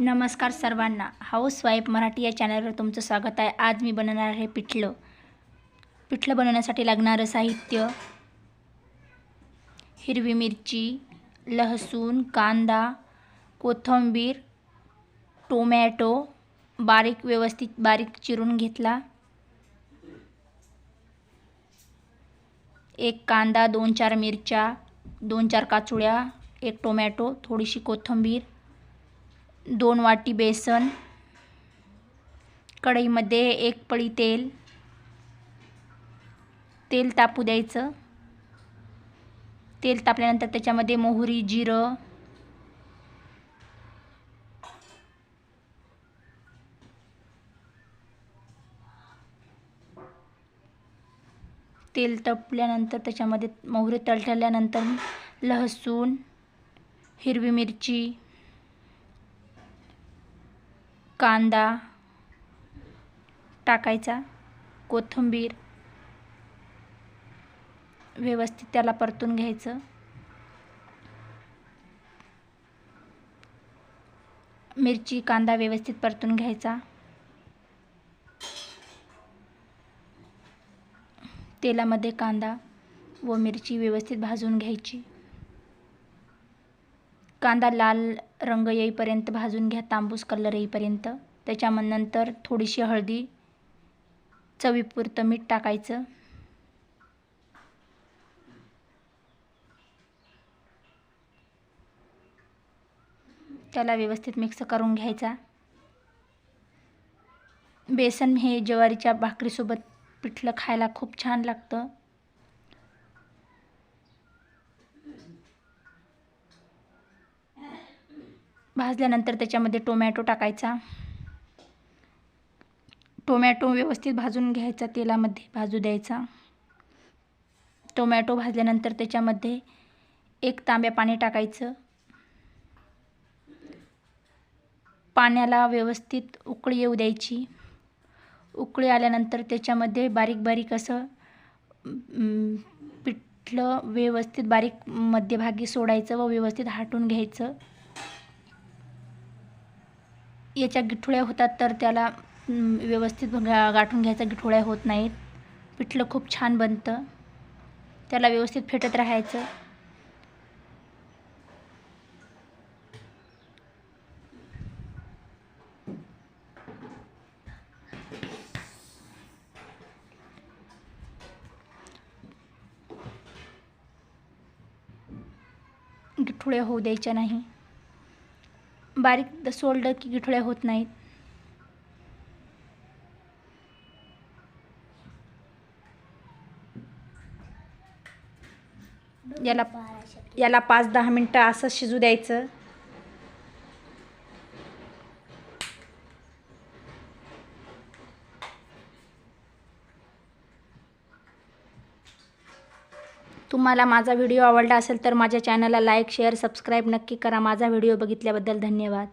नमस्कार सर्वांना. हाऊसवाईफ मराठी या चॅनलवर तुमचं स्वागत आहे. आज मी बनवणार आहे पिठलं. पिठलं बनवण्यासाठी लागणारं साहित्य हिरवी मिरची लहसूण कांदा कोथिंबीर टोमॅटो बारीक व्यवस्थित बारीक चिरून घेतला. एक कांदा दोन चार मिरच्या दोन चार काचुळ्या एक टोमॅटो थोडीशी कोथिंबीर दोन वाटी बेसन कढईमध्ये एक पळी तेल. तेल तापू द्यायचं. तेल तापल्यानंतर त्याच्यामध्ये मोहरी जिरं तेल तपल्यानंतर त्याच्यामध्ये मोहरी तळटल्यानंतर लहसूण हिरवी मिरची कांदा टाकायचा कोथिंबीर व्यवस्थित त्याला परतून घ्यायचं. मिरची कांदा व्यवस्थित परतून घ्यायचा. तेलामध्ये कांदा व मिरची व्यवस्थित भाजून घ्यायची. कांदा लाल रंग येईपर्यंत भाजून घ्या तांबूस कलर येईपर्यंत. त्याच्यानंतर थोडीशी हळदी चवीपुरतं मीठ टाकायचं. त्याला व्यवस्थित मिक्स करून घ्यायचा. बेसन हे ज्वारीच्या भाकरीसोबत पिठलं खायला खूप छान लागतं. भाजल्यानंतर त्याच्यामध्ये टोमॅटो टाकायचा. टोमॅटो व्यवस्थित भाजून घ्यायचा तेलामध्ये भाजू द्यायचा. टोमॅटो भाजल्यानंतर त्याच्यामध्ये एक तांब्या पाणी टाकायचं. पाण्याला व्यवस्थित उकळी येऊ द्यायची. उकळी आल्यानंतर त्याच्यामध्ये बारीक बारीक असं पिठलं व्यवस्थित बारीक मध्यभागी सोडायचं व व्यवस्थित हाटून घ्यायचं. याच्या गिठोळ्या होतात तर त्याला व्यवस्थित गाठून घ्यायचा गिठोळ्या होत नाहीत. पिठलं खूप छान बनतं. त्याला व्यवस्थित फेटत राहायचं. गिठोळ्या होऊ द्यायच्या नाही. बारीक सोडलं की गिठोळ्या होत नाहीत. याला याला पाच दहा मिनटं असं शिजू द्यायचं. तुम्हाला माझा व्हिडिओ आवडला असेल तर माझ्या चॅनलला लाईक शेअर सबस्क्राईब नक्की करा. माझा व्हिडिओ बघितल्याबद्दल धन्यवाद.